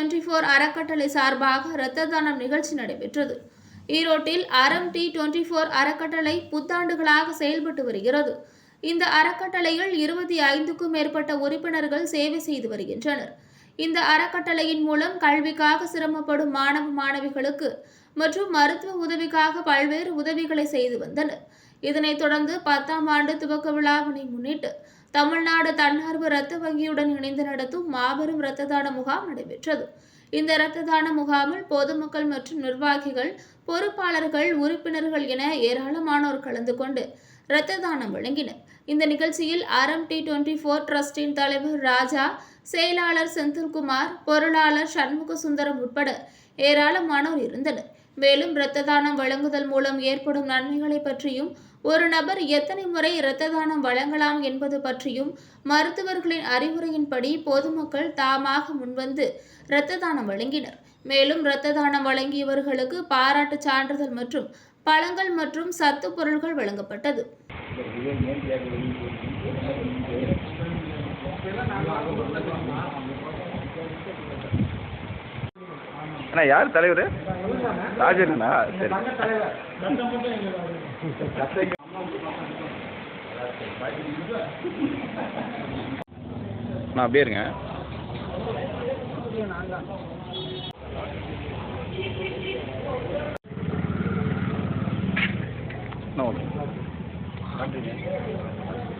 Twenty four அறக்கட்டளை சார்பாக இரத்த தானம் நிகழ்ச்சி நடைபெற்றது. ஈரோட்டில் அறம் டி டுவெண்ட்டி ஃபோர் அறக்கட்டளை புத்தாண்டுகளாக செயல்பட்டு வருகிறது. இந்த அறக்கட்டளையில் இருபத்தி ஐந்துக்கும் மேற்பட்ட உறுப்பினர்கள் சேவை செய்து வருகின்றனர். இந்த அறக்கட்டளையின் மூலம் கல்விக்காக சிரமப்படும் மாணவ மாணவிகளுக்கு மற்றும் மருத்துவ உதவிக்காக பல்வேறு உதவிகளை செய்து வந்தனர். இதனைத் தொடர்ந்து பத்தாம் ஆண்டு துவக்க விழாவினை முன்னிட்டு தமிழ்நாடு தன்னார்வ இரத்த வங்கியுடன் இணைந்து நடத்தும் மாபெரும் இரத்த தான முகாம் நடைபெற்றது. இந்த இரத்த தான முகாமில் பொதுமக்கள் மற்றும் நிர்வாகிகள் பொறுப்பாளர்கள் உறுப்பினர்கள் என ஏராளமானோர் கலந்து கொண்டு இரத்த தானம் வழங்கினர். இந்த நிகழ்ச்சியில் ஆர்எம் டி டுவெண்டி ஃபோர் ட்ரஸ்டின் தலைவர் ராஜா செயலாளர் செந்தில்குமார் பொருளாளர் சண்முக சுந்தரம் உட்பட ஏராளமானோர் இருந்தனர். மேலும் இரத்த தானம் வழங்குதல் மூலம் ஏற்படும் நன்மைகளை பற்றியும் ஒரு நபர் எத்தனை முறை இரத்த தானம் வழங்கலாம் என்பது பற்றியும் மருத்துவர்களின் அறிவுரையின்படி பொதுமக்கள் தாமாக முன்வந்து இரத்த தானம் வழங்கினர். மேலும் இரத்த தானம் வழங்கியவர்களுக்கு பாராட்டு சான்றிதழ் மற்றும் பழங்கள் மற்றும் சத்து பொருட்கள் வழங்கப்பட்டது. அண்ணா யார் தலைவர்? ராஜண்ணா சரி. நான் அப்படியே இருங்க. அண்ணா,